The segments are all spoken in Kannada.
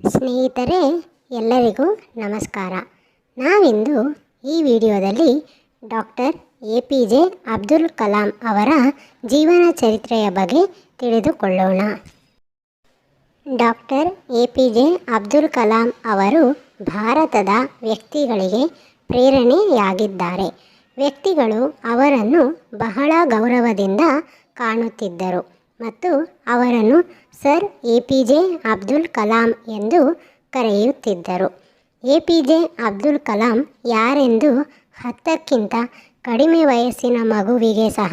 ಸ್ನೇಹಿತರೆ, ಎಲ್ಲರಿಗೂ ನಮಸ್ಕಾರ. ನಾವಿಂದು ಈ ವಿಡಿಯೋದಲ್ಲಿ doctor A P J Abdul Kalam ಅವರ ಜೀವನ ಚರಿತ್ರೆಯ ಬಗ್ಗೆ ತಿಳಿದುಕೊಳ್ಳೋಣ. Doctor A P J Abdul Kalam ಅವರು ಭಾರತದ ವ್ಯಕ್ತಿಗಳಿಗೆ ಪ್ರೇರಣೆಯಾಗಿದ್ದಾರೆ. ವ್ಯಕ್ತಿಗಳು ಅವರನ್ನು ಬಹಳ ಗೌರವದಿಂದ ಕಾಣುತ್ತಿದ್ದರು. ಮತ್ತು ಅವರನ್ನು sir A P J Abdul Kalam ಎಂದು ಕರೆಯುತ್ತಿದ್ದರು. A P J Abdul Kalam ಯಾರೆಂದು ಹತ್ತಕ್ಕಿಂತ ಕಡಿಮೆ ವಯಸ್ಸಿನ ಮಗುವಿಗೆ ಸಹ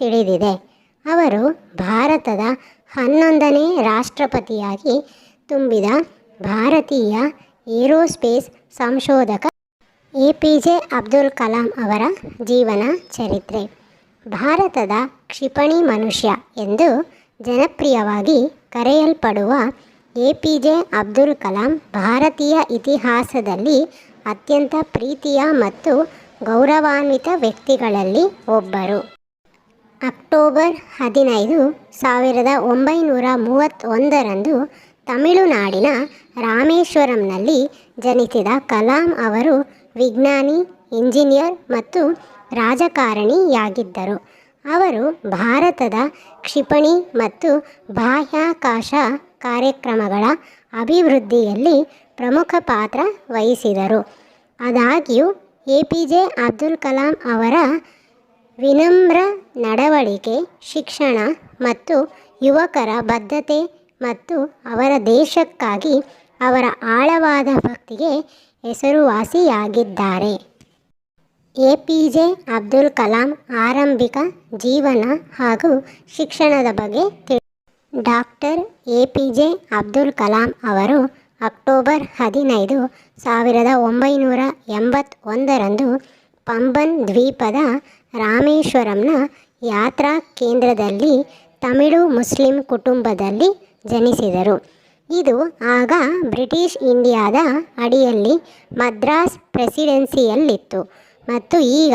ತಿಳಿದಿದೆ. ಅವರು ಭಾರತದ ಹನ್ನೊಂದನೇ ರಾಷ್ಟ್ರಪತಿಯಾಗಿ ತುಂಬಿದ ಭಾರತೀಯ ಏರೋಸ್ಪೇಸ್ ಸಂಶೋಧಕ A P J Abdul Kalam ಅವರ ಜೀವನ ಚರಿತ್ರೆ. ಭಾರತದ ಕ್ಷಿಪಣಿ ಮನುಷ್ಯ ಎಂದು ಜನಪ್ರಿಯವಾಗಿ ಕರೆಯಲ್ಪಡುವ A P J Abdul Kalam ಭಾರತೀಯ ಇತಿಹಾಸದಲ್ಲಿ ಅತ್ಯಂತ ಪ್ರೀತಿಯ ಮತ್ತು ಗೌರವಾನ್ವಿತ ವ್ಯಕ್ತಿಗಳಲ್ಲಿ ಒಬ್ಬರು. ಅಕ್ಟೋಬರ್ ಹದಿನೈದು ಸಾವಿರದ ಒಂಬೈನೂರ ಮೂವತ್ತೊಂದರಂದು ತಮಿಳುನಾಡಿನ ರಾಮೇಶ್ವರಂನಲ್ಲಿ ಜನಿಸಿದ ಕಲಾಂ ಅವರು ವಿಜ್ಞಾನಿ, ಇಂಜಿನಿಯರ್ ಮತ್ತು ರಾಜಕಾರಣಿಯಾಗಿದ್ದರು. ಅವರು ಭಾರತದ ಕ್ಷಿಪಣಿ ಮತ್ತು ಬಾಹ್ಯಾಕಾಶ ಕಾರ್ಯಕ್ರಮಗಳ ಅಭಿವೃದ್ಧಿಯಲ್ಲಿ ಪ್ರಮುಖ ಪಾತ್ರ ವಹಿಸಿದರು. ಆದಾಗ್ಯೂ A P J Abdul Kalam ಅವರ ವಿನಮ್ರ ನಡವಳಿಕೆ, ಶಿಕ್ಷಣ ಮತ್ತು ಯುವಕರ ಬದ್ಧತೆ ಮತ್ತು ಅವರ ದೇಶಕ್ಕಾಗಿ ಅವರ ಆಳವಾದ ಭಕ್ತಿಗೆ ಹೆಸರುವಾಸಿಯಾಗಿದ್ದಾರೆ. A P J Abdul Kalam ಆರಂಭಿಕ ಜೀವನ ಹಾಗೂ ಶಿಕ್ಷಣದ ಬಗ್ಗೆ ತಿಳಿ doctor A P J Abdul Kalam ಅವರು ಅಕ್ಟೋಬರ್ ಹದಿನೈದು ಸಾವಿರದ ಒಂಬೈನೂರ ಎಂಬತ್ತೊಂದರಂದು ಪಂಬನ್ ದ್ವೀಪದ ರಾಮೇಶ್ವರಂನ ಯಾತ್ರಾ ಕೇಂದ್ರದಲ್ಲಿ ತಮಿಳು ಮುಸ್ಲಿಂ ಕುಟುಂಬದಲ್ಲಿ ಜನಿಸಿದರು. ಇದು ಆಗ ಬ್ರಿಟಿಷ್ ಇಂಡಿಯಾದ ಅಡಿಯಲ್ಲಿ ಮದ್ರಾಸ್ ಪ್ರೆಸಿಡೆನ್ಸಿಯಲ್ಲಿತ್ತು. ಮತ್ತು ಈಗ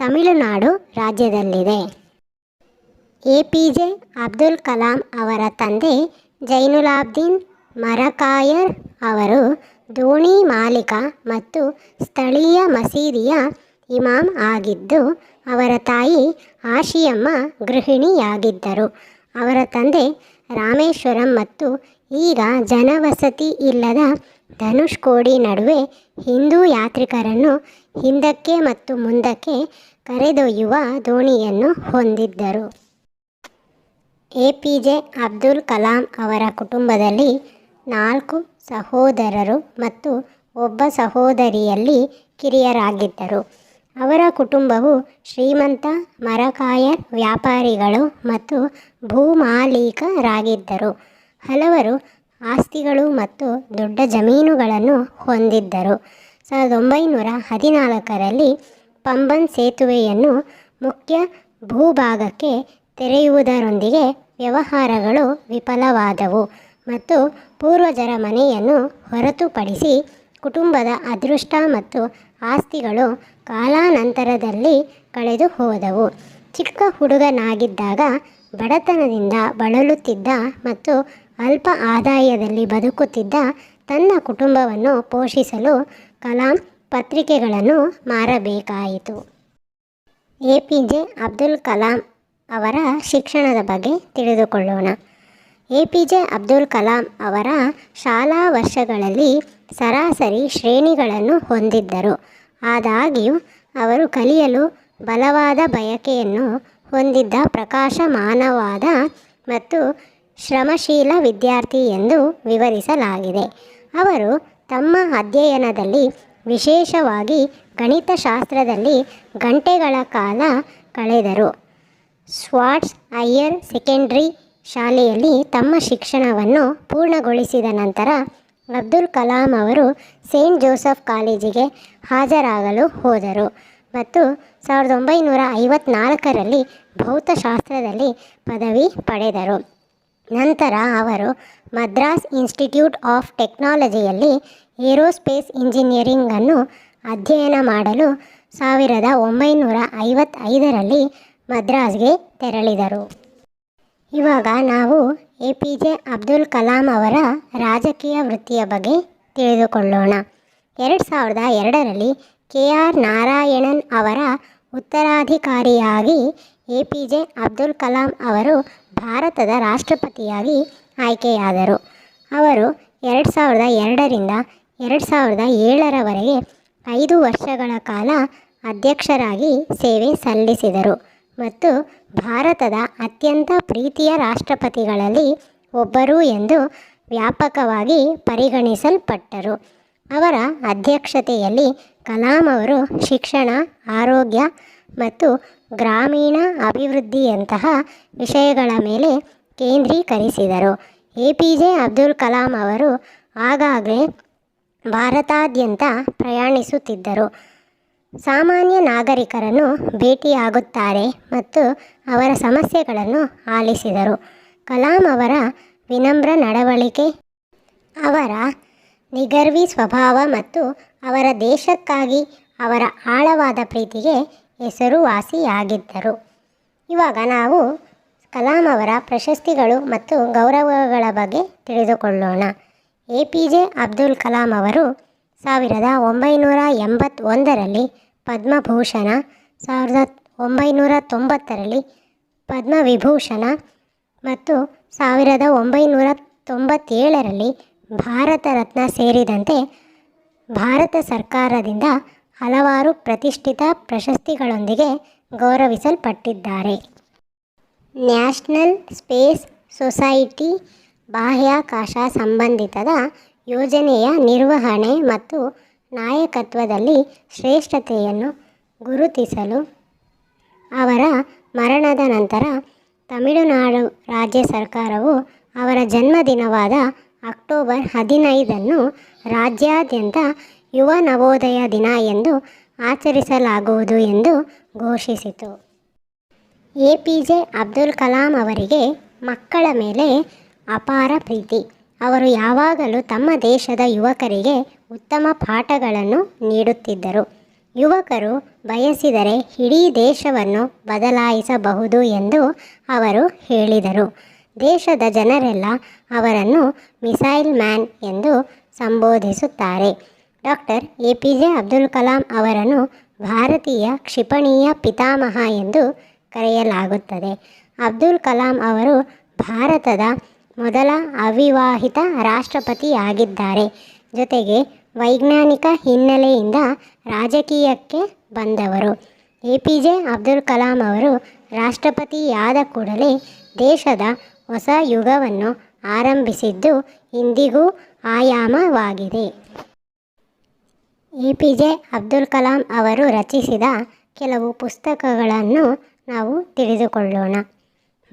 Tamil Nadu ರಾಜ್ಯದಲ್ಲಿದೆ. A P J Abdul Kalam ಅವರ ತಂದೆ ಜೈನುಲಾಬ್ದೀನ್ ಮರಕಾಯರ್ ಅವರು ದೋಣಿ ಮಾಲೀಕ ಮತ್ತು ಸ್ಥಳೀಯ ಮಸೀದಿಯ ಇಮಾಮ್ ಆಗಿದ್ದು, ಅವರ ತಾಯಿ ಆಶಿಯಮ್ಮ ಗೃಹಿಣಿಯಾಗಿದ್ದರು. ಅವರ ತಂದೆ ರಾಮೇಶ್ವರಂ ಮತ್ತು ಈಗ ಜನವಸತಿ ಇಲ್ಲದ ಧನುಷ್ಕೋಡಿ ನಡುವೆ ಹಿಂದೂ ಯಾತ್ರಿಕರನ್ನು ಹಿಂದಕ್ಕೆ ಮತ್ತು ಮುಂದಕ್ಕೆ ಕರೆದೊಯ್ಯುವ ದೋಣಿಯನ್ನು ಹೊಂದಿದ್ದರು. A P J Abdul Kalam ಅವರ ಕುಟುಂಬದಲ್ಲಿ ನಾಲ್ಕು ಸಹೋದರರು ಮತ್ತು ಒಬ್ಬ ಸಹೋದರಿಯಲ್ಲಿ ಕಿರಿಯರಾಗಿದ್ದರು. ಅವರ ಕುಟುಂಬವು ಶ್ರೀಮಂತ ಮರಕಾಯರ್ ವ್ಯಾಪಾರಿಗಳು ಮತ್ತು ಭೂಮಾಲೀಕರಾಗಿದ್ದರು. ಹಲವರು ಆಸ್ತಿಗಳು ಮತ್ತು ದೊಡ್ಡ ಜಮೀನುಗಳನ್ನು ಹೊಂದಿದ್ದರು. ಸಾವಿರದ ಒಂಬೈನೂರ ಹದಿನಾಲ್ಕರಲ್ಲಿ ಪಂಬನ್ ಸೇತುವೆಯನ್ನು ಮುಖ್ಯ ಭೂಭಾಗಕ್ಕೆ ತೆರೆಯುವುದರೊಂದಿಗೆ ವ್ಯವಹಾರಗಳು ವಿಫಲವಾದವು ಮತ್ತು ಪೂರ್ವಜರ ಮನೆಯನ್ನು ಹೊರತುಪಡಿಸಿ ಕುಟುಂಬದ ಅದೃಷ್ಟ ಮತ್ತು ಆಸ್ತಿಗಳು ಕಾಲಾನಂತರದಲ್ಲಿ ಕಳೆದು ಹೋದವು ಚಿಕ್ಕ ಹುಡುಗನಾಗಿದ್ದಾಗ ಬಡತನದಿಂದ ಬಳಲುತ್ತಿದ್ದ ಮತ್ತು ಅಲ್ಪ ಆದಾಯದಲ್ಲಿ ಬದುಕುತ್ತಿದ್ದ ತನ್ನ ಕುಟುಂಬವನ್ನು ಪೋಷಿಸಲು ಕಲಾಂ ಪತ್ರಿಕೆಗಳನ್ನು ಮಾರಬೇಕಾಯಿತು. A P J Abdul Kalam ಅವರ ಶಿಕ್ಷಣದ ಬಗ್ಗೆ ತಿಳಿದುಕೊಳ್ಳೋಣ. A P J Abdul Kalam ಅವರ ಶಾಲಾ ವರ್ಷಗಳಲ್ಲಿ ಸರಾಸರಿ ಶ್ರೇಣಿಗಳನ್ನು ಹೊಂದಿದ್ದರು. ಆದಾಗ್ಯೂ, ಅವರು ಕಲಿಯಲು ಬಲವಾದ ಬಯಕೆಯನ್ನು ಹೊಂದಿದ್ದ ಪ್ರಕಾಶಮಾನವಾದ ಮತ್ತು ಶ್ರಮಶೀಲ ವಿದ್ಯಾರ್ಥಿ ಎಂದು ವಿವರಿಸಲಾಗಿದೆ. ಅವರು ತಮ್ಮ ಅಧ್ಯಯನದಲ್ಲಿ ವಿಶೇಷವಾಗಿ ಗಣಿತಶಾಸ್ತ್ರದಲ್ಲಿ ಗಂಟೆಗಳ ಕಾಲ ಕಳೆದರು. ಸ್ವಾಟ್ಸ್ ಹೈಯರ್ ಸೆಕೆಂಡ್ರಿ ಶಾಲೆಯಲ್ಲಿ ತಮ್ಮ ಶಿಕ್ಷಣವನ್ನು ಪೂರ್ಣಗೊಳಿಸಿದ ನಂತರ ಅಬ್ದುಲ್ ಕಲಾಂ ಅವರು ಸೇಂಟ್ ಜೋಸೆಫ್ ಕಾಲೇಜಿಗೆ ಹಾಜರಾಗಲು ಹೋದರು ಮತ್ತು ಸಾವಿರದ ಒಂಬೈನೂರ ಐವತ್ನಾಲ್ಕರಲ್ಲಿ ಭೌತಶಾಸ್ತ್ರದಲ್ಲಿ ಪದವಿ ಪಡೆದರು. ನಂತರ ಅವರು ಮದ್ರಾಸ್ ಇನ್ಸ್ಟಿಟ್ಯೂಟ್ ಆಫ್ ಟೆಕ್ನಾಲಜಿಯಲ್ಲಿ ಏರೋಸ್ಪೇಸ್ ಇಂಜಿನಿಯರಿಂಗನ್ನು ಅಧ್ಯಯನ ಮಾಡಲು ಸಾವಿರದ ಒಂಬೈನೂರ ಐವತ್ತೈದರಲ್ಲಿ ಮದ್ರಾಸ್ಗೆ ತೆರಳಿದರು. ಇವಾಗ ನಾವು A P J Abdul Kalam ಅವರ ರಾಜಕೀಯ ವೃತ್ತಿಯ ಬಗ್ಗೆ ತಿಳಿದುಕೊಳ್ಳೋಣ. ಎರಡು ಸಾವಿರದ ಎರಡರಲ್ಲಿ ಕೆ ಆರ್ ನಾರಾಯಣನ್ ಅವರ ಉತ್ತರಾಧಿಕಾರಿಯಾಗಿ A P J Abdul Kalam ಅವರು ಭಾರತದ ರಾಷ್ಟ್ರಪತಿಯಾಗಿ ಆಯ್ಕೆಯಾದರು. ಅವರು ಎರಡು ಸಾವಿರದ ಎರಡರಿಂದ ಎರಡು ಸಾವಿರದ ಏಳರವರೆಗೆ ಐದು ವರ್ಷಗಳ ಕಾಲ ಅಧ್ಯಕ್ಷರಾಗಿ ಸೇವೆ ಸಲ್ಲಿಸಿದರು ಮತ್ತು ಭಾರತದ ಅತ್ಯಂತ ಪ್ರೀತಿಯ ರಾಷ್ಟ್ರಪತಿಗಳಲ್ಲಿ ಒಬ್ಬರು ಎಂದು ವ್ಯಾಪಕವಾಗಿ ಪರಿಗಣಿಸಲ್ಪಟ್ಟರು. ಅವರ ಅಧ್ಯಕ್ಷತೆಯಲ್ಲಿ ಕಲಾಂ ಅವರು ಶಿಕ್ಷಣ, ಆರೋಗ್ಯ ಮತ್ತು ಗ್ರಾಮೀಣ ಅಭಿವೃದ್ಧಿಯಂತಹ ವಿಷಯಗಳ ಮೇಲೆ ಕೇಂದ್ರೀಕರಿಸಿದರು. A P J Abdul Kalam ಅವರು ಆಗಾಗ್ಗೆ ಭಾರತಾದ್ಯಂತ ಪ್ರಯಾಣಿಸುತ್ತಿದ್ದರು. ಸಾಮಾನ್ಯ ನಾಗರಿಕರನ್ನು ಭೇಟಿಯಾಗುತ್ತಾರೆ ಮತ್ತು ಅವರ ಸಮಸ್ಯೆಗಳನ್ನು ಆಲಿಸಿದರು. ಕಲಾಂ ಅವರ ವಿನಮ್ರ ನಡವಳಿಕೆ, ಅವರ ನಿಗರ್ವಿ ಸ್ವಭಾವ ಮತ್ತು ಅವರ ದೇಶಕ್ಕಾಗಿ ಅವರ ಆಳವಾದ ಪ್ರೀತಿಗೆ ಹೆಸರುವಾಸಿಯಾಗಿದ್ದರು ಇವಾಗ ನಾವು ಕಲಾಂ ಅವರ ಪ್ರಶಸ್ತಿಗಳು ಮತ್ತು ಗೌರವಗಳ ಬಗ್ಗೆ ತಿಳಿದುಕೊಳ್ಳೋಣ. A P J Abdul Kalam ಅವರು ಸಾವಿರದ ಒಂಬೈನೂರ ಎಂಬತ್ತೊಂದರಲ್ಲಿ ಪದ್ಮಭೂಷಣ, ಸಾವಿರದ ಒಂಬೈನೂರ ತೊಂಬತ್ತರಲ್ಲಿ ಪದ್ಮವಿಭೂಷಣ ಮತ್ತು ಸಾವಿರದ ಒಂಬೈನೂರ ತೊಂಬತ್ತೇಳರಲ್ಲಿ ಭಾರತ ರತ್ನ ಸೇರಿದಂತೆ ಭಾರತ ಸರ್ಕಾರದಿಂದ ಹಲವಾರು ಪ್ರತಿಷ್ಠಿತ ಪ್ರಶಸ್ತಿಗಳೊಂದಿಗೆ ಗೌರವಿಸಲ್ಪಟ್ಟಿದ್ದಾರೆ. ನ್ಯಾಷನಲ್ ಸ್ಪೇಸ್ ಸೊಸೈಟಿ ಬಾಹ್ಯಾಕಾಶ ಸಂಬಂಧಿತದ ಯೋಜನೆಯ ನಿರ್ವಹಣೆ ಮತ್ತು ನಾಯಕತ್ವದಲ್ಲಿ ಶ್ರೇಷ್ಠತೆಯನ್ನು ಗುರುತಿಸಲು ಅವರ ಮರಣದ ನಂತರ ತಮಿಳುನಾಡು ರಾಜ್ಯ ಸರ್ಕಾರವು ಅವರ ಜನ್ಮದಿನವಾದ ಅಕ್ಟೋಬರ್ ಹದಿನೈದನ್ನು ರಾಜ್ಯಾದ್ಯಂತ ಯುವ ನವೋದಯ ದಿನ ಎಂದು ಆಚರಿಸಲಾಗುವುದು ಎಂದು ಘೋಷಿಸಿತು. A P J Abdul Kalam ಅವರಿಗೆ ಮಕ್ಕಳ ಮೇಲೆ ಅಪಾರ ಪ್ರೀತಿ. ಅವರು ಯಾವಾಗಲೂ ತಮ್ಮ ದೇಶದ ಯುವಕರಿಗೆ ಉತ್ತಮ ಪಾಠಗಳನ್ನು ನೀಡುತ್ತಿದ್ದರು. ಯುವಕರು ಬಯಸಿದರೆ ಇಡೀ ದೇಶವನ್ನು ಬದಲಾಯಿಸಬಹುದು ಎಂದು ಅವರು ಹೇಳಿದರು. ದೇಶದ ಜನರೆಲ್ಲ ಅವರನ್ನು ಮಿಸೈಲ್ ಮ್ಯಾನ್ ಎಂದು ಸಂಬೋಧಿಸುತ್ತಾರೆ. Doctor A P J Abdul Kalam ಅವರನ್ನು ಭಾರತೀಯ ಕ್ಷಿಪಣಿಯ ಪಿತಾಮಹ ಎಂದು ಕರೆಯಲಾಗುತ್ತದೆ. ಅಬ್ದುಲ್ ಕಲಾಂ ಅವರು ಭಾರತದ ಮೊದಲ ಅವಿವಾಹಿತ ರಾಷ್ಟ್ರಪತಿಯಾಗಿದ್ದಾರೆ. ಜೊತೆಗೆ ವೈಜ್ಞಾನಿಕ ಹಿನ್ನೆಲೆಯಿಂದ ರಾಜಕೀಯಕ್ಕೆ ಬಂದವರು. A P J Abdul Kalam ಅವರು ರಾಷ್ಟ್ರಪತಿಯಾದ ಕೂಡಲೇ ದೇಶದ ಹೊಸ ಯುಗವನ್ನು ಆರಂಭಿಸಿದ್ದು ಇಂದಿಗೂ ಆಯಾಮವಾಗಿದೆ. A P J Abdul Kalam ಅವರು ರಚಿಸಿದ ಕೆಲವು ಪುಸ್ತಕಗಳನ್ನು ನಾವು ತಿಳಿದುಕೊಳ್ಳೋಣ.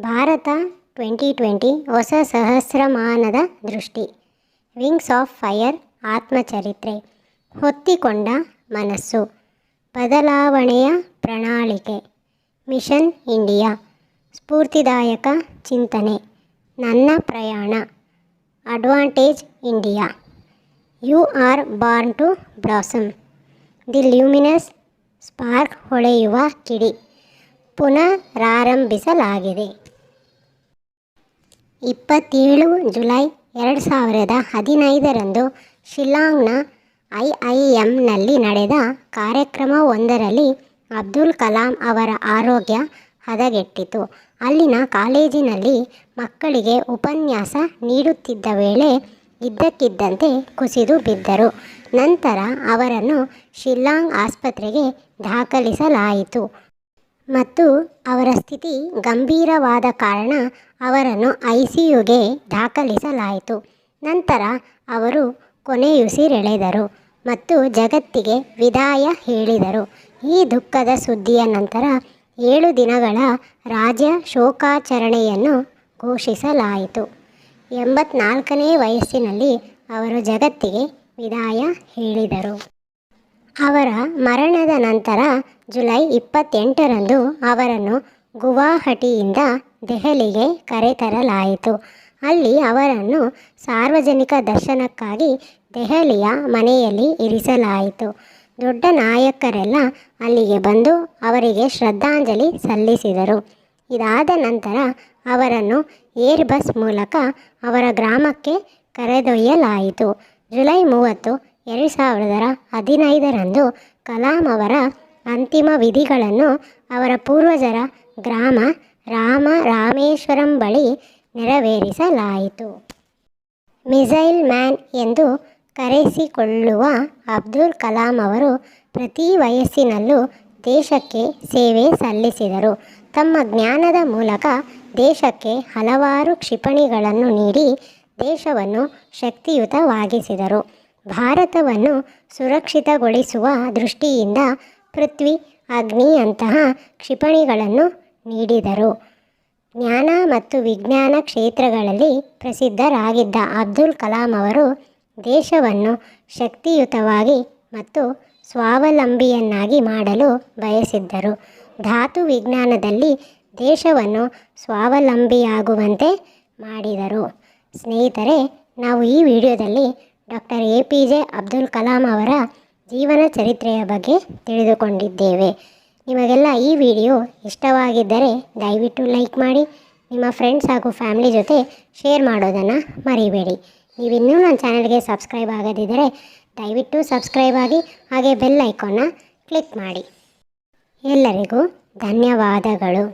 ಭಾರತ ಟ್ವೆಂಟಿ ಟ್ವೆಂಟಿ ಹೊಸ ಸಹಸ್ರಮಾನದ ದೃಷ್ಟಿ. ವಿಂಗ್ಸ್ ಆಫ್ ಫೈರ್ ಆತ್ಮಚರಿತ್ರೆ. ಹೊತ್ತಿಕೊಂಡ ಮನಸ್ಸು. ಬದಲಾವಣೆಯ ಪ್ರಣಾಳಿಕೆ. Mission India. ಸ್ಫೂರ್ತಿದಾಯಕ ಚಿಂತನೆ. ನನ್ನ ಪ್ರಯಾಣ. Advantage India. You are born to blossom. The luminous spark ಹೊಳೆಯುವ ಕಿಡಿ ಪುನರಾರಂಭಿಸಲಾಗಿದೆ. ಇಪ್ಪತ್ತೇಳು ಜುಲೈ ಎರಡು ಸಾವಿರದ ಹದಿನೈದರಂದು ಶಿಲ್ಲಾಂಗ್ನ ಐ ಐ ಎಂನಲ್ಲಿ ನಡೆದ ಕಾರ್ಯಕ್ರಮವೊಂದರಲ್ಲಿ ಅಬ್ದುಲ್ ಕಲಾಂ ಅವರ ಆರೋಗ್ಯ ಹದಗೆಟ್ಟಿತು. ಅಲ್ಲಿನ ಕಾಲೇಜಿನಲ್ಲಿ ಮಕ್ಕಳಿಗೆ ಉಪನ್ಯಾಸ ನೀಡುತ್ತಿದ್ದ ವೇಳೆ ಇದ್ದಕ್ಕಿದ್ದಂತೆ ಕುಸಿದು ಬಿದ್ದರು. ನಂತರ ಅವರನ್ನು ಶಿಲ್ಲಾಂಗ್ ಆಸ್ಪತ್ರೆಗೆ ದಾಖಲಿಸಲಾಯಿತು. ಮತ್ತು ಅವರ ಸ್ಥಿತಿ ಗಂಭೀರವಾದ ಕಾರಣ ಅವರನ್ನು ಐ ಸಿ ಯುಗೆ ದಾಖಲಿಸಲಾಯಿತು. ನಂತರ ಅವರು ಕೊನೆಯುಸಿರೆಳೆದರು ಮತ್ತು ಜಗತ್ತಿಗೆ ವಿದಾಯ ಹೇಳಿದರು. ಈ ದುಃಖದ ಸುದ್ದಿಯ ನಂತರ ಏಳು ದಿನಗಳ ರಾಜ್ಯ ಶೋಕಾಚರಣೆಯನ್ನು ಘೋಷಿಸಲಾಯಿತು. ಎಂಬತ್ನಾಲ್ಕನೇ ವಯಸ್ಸಿನಲ್ಲಿ ಅವರು ಜಗತ್ತಿಗೆ ವಿದಾಯ ಹೇಳಿದರು. ಅವರ ಮರಣದ ನಂತರ ಜುಲೈ ಇಪ್ಪತ್ತೆಂಟರಂದು ಅವರನ್ನು ಗುವಾಹಟಿಯಿಂದ ದೆಹಲಿಗೆ ಕರೆತರಲಾಯಿತು. ಅಲ್ಲಿ ಅವರನ್ನು ಸಾರ್ವಜನಿಕ ದರ್ಶನಕ್ಕಾಗಿ ದೆಹಲಿಯ ಮನೆಯಲ್ಲಿ ಇರಿಸಲಾಯಿತು. ದೊಡ್ಡ ನಾಯಕರೆಲ್ಲ ಅಲ್ಲಿಗೆ ಬಂದು ಅವರಿಗೆ ಶ್ರದ್ಧಾಂಜಲಿ ಸಲ್ಲಿಸಿದರು. ಇದಾದ ನಂತರ ಅವರನ್ನು ಏರ್ ಬಸ್ ಮೂಲಕ ಅವರ ಗ್ರಾಮಕ್ಕೆ ಕರೆದೊಯ್ಯಲಾಯಿತು. ಜುಲೈ ಮೂವತ್ತು, ಎರಡು ಸಾವಿರದ ಹದಿನೈದರಂದು ಕಲಾಂ ಅವರ ಅಂತಿಮ ವಿಧಿಗಳನ್ನು ಅವರ ಪೂರ್ವಜರ ಗ್ರಾಮ ರಾಮ ರಾಮೇಶ್ವರಂ ಬಳಿ ನೆರವೇರಿಸಲಾಯಿತು. ಮಿಸೈಲ್ ಮ್ಯಾನ್ ಎಂದು ಕರೆಸಿಕೊಳ್ಳುವ ಅಬ್ದುಲ್ ಕಲಾಂ ಅವರು ಪ್ರತಿ ವಯಸ್ಸಿನಲ್ಲೂ ದೇಶಕ್ಕೆ ಸೇವೆ ಸಲ್ಲಿಸಿದರು. ತಮ್ಮ ಜ್ಞಾನದ ಮೂಲಕ ದೇಶಕ್ಕೆ ಹಲವಾರು ಕ್ಷಿಪಣಿಗಳನ್ನು ನೀಡಿ ದೇಶವನ್ನು ಶಕ್ತಿಯುತವಾಗಿಸಿದರು. ಭಾರತವನ್ನು ಸುರಕ್ಷಿತಗೊಳಿಸುವ ದೃಷ್ಟಿಯಿಂದ ಪೃಥ್ವಿ ಅಗ್ನಿಯಂತಹ ಕ್ಷಿಪಣಿಗಳನ್ನು ನೀಡಿದರು. ಜ್ಞಾನ ಮತ್ತು ವಿಜ್ಞಾನ ಕ್ಷೇತ್ರಗಳಲ್ಲಿ ಪ್ರಸಿದ್ಧರಾಗಿದ್ದ ಅಬ್ದುಲ್ ಕಲಾಂ ಅವರು ದೇಶವನ್ನು ಶಕ್ತಿಯುತವಾಗಿ ಮತ್ತು ಸ್ವಾವಲಂಬಿಯನ್ನಾಗಿ ಮಾಡಲು ಬಯಸಿದ್ದರು. ಧಾತು ವಿಜ್ಞಾನದಲ್ಲಿ ದೇಶವನ್ನು ಸ್ವಾವಲಂಬಿಯಾಗುವಂತೆ ಮಾಡಿದರು. ಸ್ನೇಹಿತರೆ, ನಾವು ಈ ವಿಡಿಯೋದಲ್ಲಿ doctor A P J Abdul Kalam ಅವರ ಜೀವನ ಚರಿತ್ರೆಯ ಬಗ್ಗೆ ತಿಳಿದುಕೊಂಡಿದ್ದೇವೆ. ನಿಮಗೆಲ್ಲ ಈ ವಿಡಿಯೋ ಇಷ್ಟವಾಗಿದ್ದರೆ ದಯವಿಟ್ಟು ಲೈಕ್ ಮಾಡಿ, ನಿಮ್ಮ ಫ್ರೆಂಡ್ಸ್ ಹಾಗೂ ಫ್ಯಾಮಿಲಿ ಜೊತೆ ಶೇರ್ ಮಾಡೋದನ್ನು ಮರಿಬೇಡಿ. ನೀವು ಇನ್ನೂ ನನ್ನ ಚಾನಲ್ಗೆ ಸಬ್ಸ್ಕ್ರೈಬ್ ಆಗದಿದ್ದರೆ ದಯವಿಟ್ಟು ಸಬ್ಸ್ಕ್ರೈಬ್ ಆಗಿ ಹಾಗೆ ಬೆಲ್ ಐಕಾನ್ನ ಕ್ಲಿಕ್ ಮಾಡಿ. ಎಲ್ಲರಿಗೂ ಧನ್ಯವಾದಗಳು.